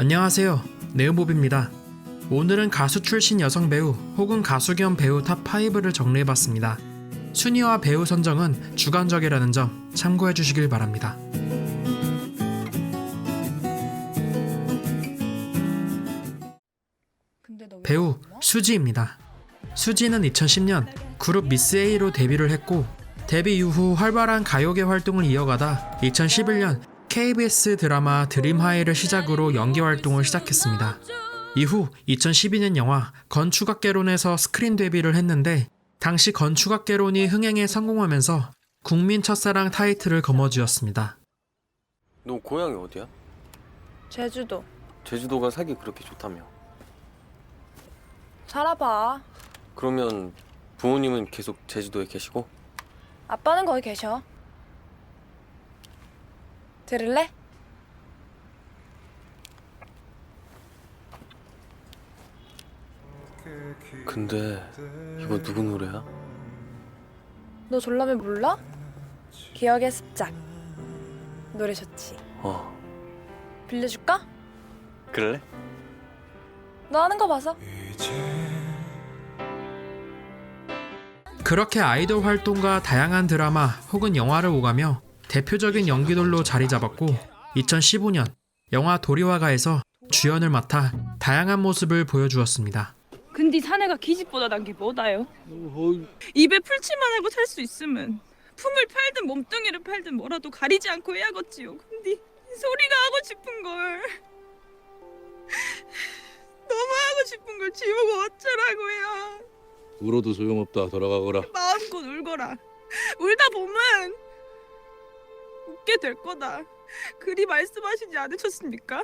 안녕하세요. 네오봅입니다. 오늘은 가수 출신 여성 배우 혹은 가수 겸 배우 탑5를 정리해봤습니다. 순위와 배우 선정은 주관적이라는 점 참고해 주시길 바랍니다. 배우? 수지입니다. 수지는 2010년 그룹 미스 A로 데뷔를 했고 데뷔 이후 활발한 가요계 활동을 이어가다 2011년 KBS 드라마 드림하이를 시작으로 연기 활동을 시작했습니다. 이후 2012년 영화 건축학개론에서 스크린 데뷔를 했는데 당시 건축학개론이 흥행에 성공하면서 국민 첫사랑 타이틀을 거머쥐었습니다. 너 고향이 어디야? 제주도 제주도가 살기 그렇게 좋다며. 살아봐 그러면 부모님은 계속 제주도에 계시고? 아빠는 거기 계셔 들을래? 근데 이거 누구 노래야? 너 졸라매 몰라? 기억의 습작 노래 좋지 어, 빌려줄까? 그럴래? 너 하는 거 봐서 그렇게 아이돌 활동과 다양한 드라마 혹은 영화를 오가며 대표적인 연기돌로 자리 잡았고 2015년 영화 도리와가에서 주연을 맡아 다양한 모습을 보여주었습니다. 근데 사내가 기집보다 난 게 뭐다요? 입에 풀칠만 하고 살 수 있으면 품을 팔든 몸뚱이를 팔든 뭐라도 가리지 않고 해야겠지요. 근데 소리가 하고 싶은 걸 너무 하고 싶은 걸 지우고 어쩌라고요. 울어도 소용없다 돌아가거라 마음껏 울거라. 울다 보면 웃게 될 거다. 그리 말씀하시지 않으셨습니까?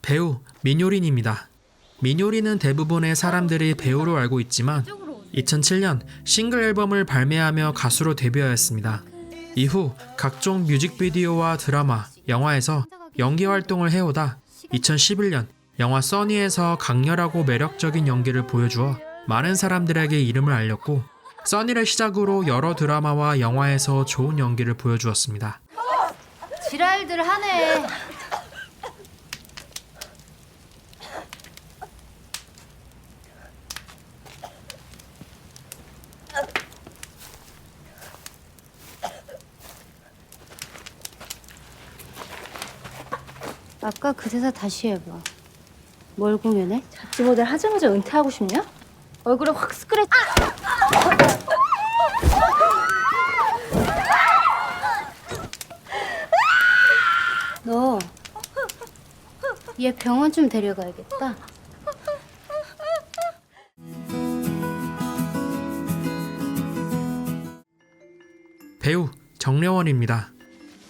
배우 민효린입니다. 민효린은 대부분의 사람들이 배우로 알고 있지만 2007년 싱글 앨범을 발매하며 가수로 데뷔하였습니다. 이후 각종 뮤직비디오와 드라마, 영화에서 연기 활동을 해오다 2011년 영화 써니에서 강렬하고 매력적인 연기를 보여주어 많은 사람들에게 이름을 알렸고 써니를 시작으로 여러 드라마와 영화에서 좋은 연기를 보여주었습니다. 지랄들 하네. 아까 그 대사 다시 해봐. 뭘 공연해? 잡지 모델 하자마자 은퇴하고 싶냐? 얼굴에 확 스크래치. 너, 얘 병원 좀 데려가야겠다. 배우 정려원입니다.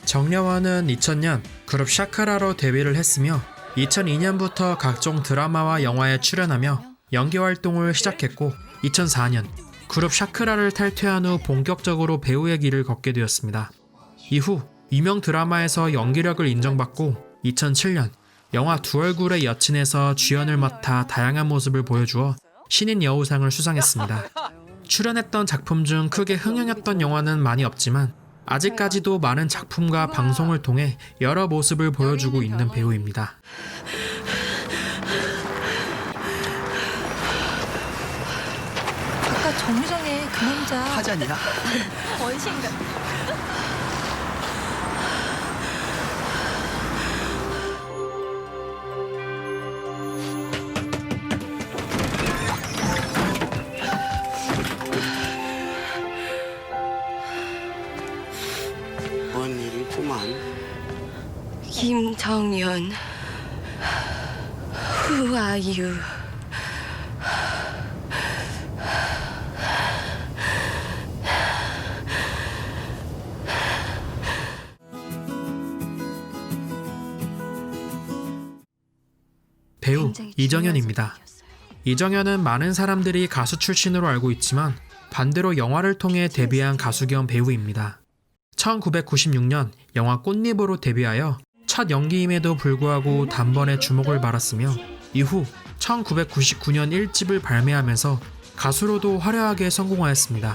정려원은 2000년 그룹 샤크라로 데뷔를 했으며 2002년부터 각종 드라마와 영화에 출연하며 연기 활동을 시작했고 2004년 그룹 샤크라를 탈퇴한 후 본격적으로 배우의 길을 걷게 되었습니다. 이후 유명 드라마에서 연기력을 인정받고 2007년 영화 두 얼굴의 여친에서 주연을 맡아 다양한 모습을 보여주어 신인 여우상을 수상했습니다. 출연했던 작품 중 크게 흥행했던 영화는 많이 없지만 아직까지도 많은 작품과 방송을 통해 여러 모습을 보여주고 있는 배우입니다. 아까 정류장에 그 남자 하자냐? 원신가 뭔 일이구만. 김정연 Who are you? 배우 이정현입니다. 이정현은 많은 사람들이 가수 출신으로 알고 있지만 반대로 영화를 통해 데뷔한 가수 겸 배우입니다. 1996년 영화 꽃잎으로 데뷔하여 첫 연기임에도 불구하고 단번에 주목을 받았으며 이후 1999년 1집을 발매하면서 가수로도 화려하게 성공하였습니다.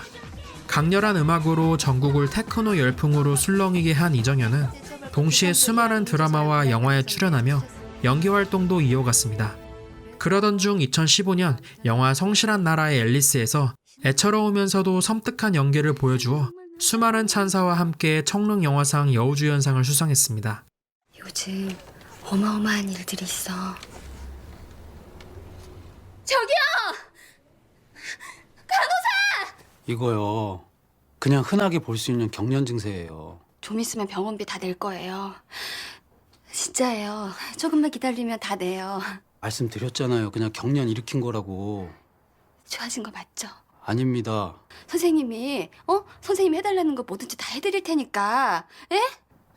강렬한 음악으로 전국을 테크노 열풍으로 술렁이게 한 이정현은 동시에 수많은 드라마와 영화에 출연하며 연기 활동도 이어갔습니다. 그러던 중 2015년 영화 성실한 나라의 앨리스에서 애처로우면서도 섬뜩한 연기를 보여주어 수많은 찬사와 함께 청룡 영화상 여우주연상을 수상했습니다. 요즘 어마어마한 일들이 있어. 이거요. 그냥 흔하게 볼 수 있는 경련 증세예요. 좀 있으면 병원비 다 낼 거예요. 진짜예요. 조금만 기다리면 다 내요. 말씀드렸잖아요. 그냥 경련 일으킨 거라고. 좋아진 거 맞죠? 아닙니다. 선생님이 어 선생님 해달라는 거 뭐든지 다 해드릴 테니까. 예?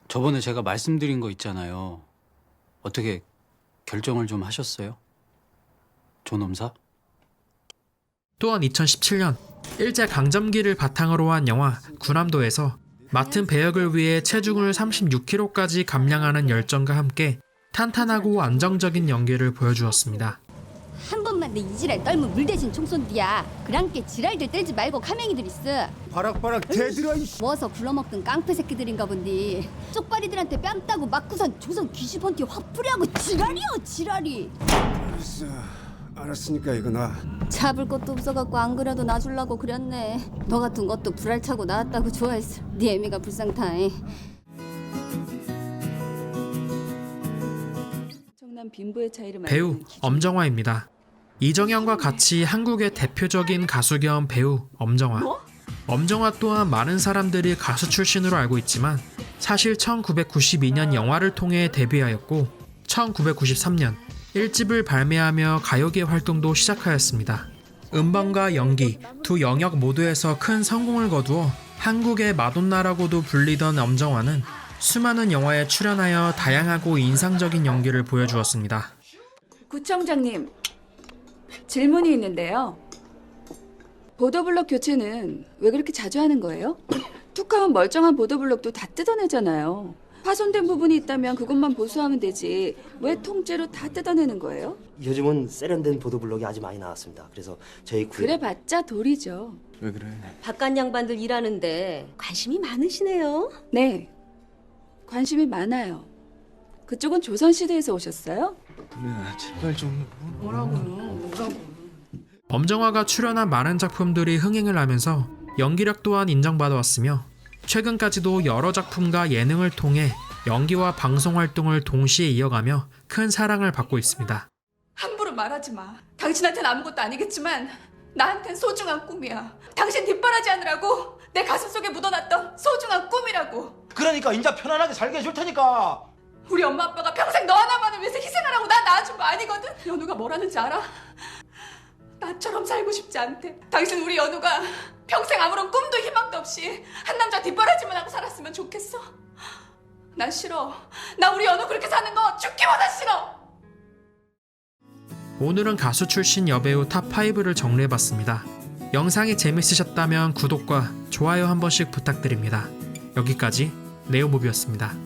저번에 제가 말씀드린 거 있잖아요. 어떻게 결정을 좀 하셨어요? 존엄사? 또한 2017년 일제 강점기를 바탕으로 한 영화 군함도에서 맡은 배역을 위해 체중을 36kg까지 감량하는 열정과 함께 탄탄하고 안정적인 연기를 보여주었습니다. 한 번만 내 이지랄 떨면 물 대신 총쏜디야. 그랑께 지랄들 떼지 말고 카맹이들 있어. 바락바락 대들어 이 모아서 굴러먹던 깡패 새끼들인가 본디. 쪽발이들한테 뺨 따고 맞고선 조선 귀시펀티 확 뿌리하고 지랄이요 지랄이. 알았어 알았으니까 이거 나 잡을 것도 없어갖고 안 그래도 놔주려고 그랬네 너 같은 것도 불알차고 나왔다고 좋아했어 네 애미가 불쌍타이 엄청난 빈부의 차이를 배우. 엄정화입니다. 이정현과 같이 한국의 대표적인 가수 겸 배우 엄정화. 엄정화 또한 많은 사람들이 가수 출신으로 알고 있지만 사실 1992년 영화를 통해 데뷔하였고 1993년 1집을 발매하며 가요계 활동도 시작하였습니다. 음반과 연기 두 영역 모두에서 큰 성공을 거두어 한국의 마돈나라고도 불리던 엄정화는 수많은 영화에 출연하여 다양하고 인상적인 연기를 보여주었습니다. 구청장님 질문이 있는데요. 보도블록 교체는 왜 그렇게 자주 하는 거예요? 툭하면 멀쩡한 보도블록도 다 뜯어내잖아요. 파손된 부분이 있다면 그것만 보수하면 되지 왜 통째로 다 뜯어내는 거예요? 요즘은 세련된 보도블록이 아주 많이 나왔습니다. 그래서 저희 구에 그래봤자 돌이죠. 왜 그래? 바깥 양반들 일하는데 관심이 많으시네요 네, 관심이 많아요. 그쪽은 조선시대에서 오셨어요? 누나 제발 좀 엄정화가 출연한 많은 작품들이 흥행을 하면서 연기력 또한 인정받아왔으며 최근까지도 여러 작품과 예능을 통해 연기와 방송 활동을 동시에 이어가며 큰 사랑을 받고 있습니다. 함부로 말하지 마. 당신한테는 아무것도 아니겠지만 나한텐 소중한 꿈이야. 당신 뒷바라지 하느라고 내 가슴 속에 묻어놨던 소중한 꿈이라고. 그러니까 인자 편안하게 살게 해줄 테니까 우리 엄마 아빠가 평생 너 하나만을 위해서 희생하라고 나 낳아준 거 아니거든. 연우가 뭐라는지 알아? 나처럼 살고 싶지 않대. 당신 우리 연우가 평생 아무런 꿈도 희망도 없이 한 남자 뒷바라지만 하고 살았으면 좋겠어. 난 싫어. 나 우리 연우 그렇게 사는 거 죽기보다 싫어. 오늘은 가수 출신 여배우 탑5를 정리해봤습니다. 영상이 재밌으셨다면 구독과 좋아요 한 번씩 부탁드립니다. 여기까지 네오모비였습니다.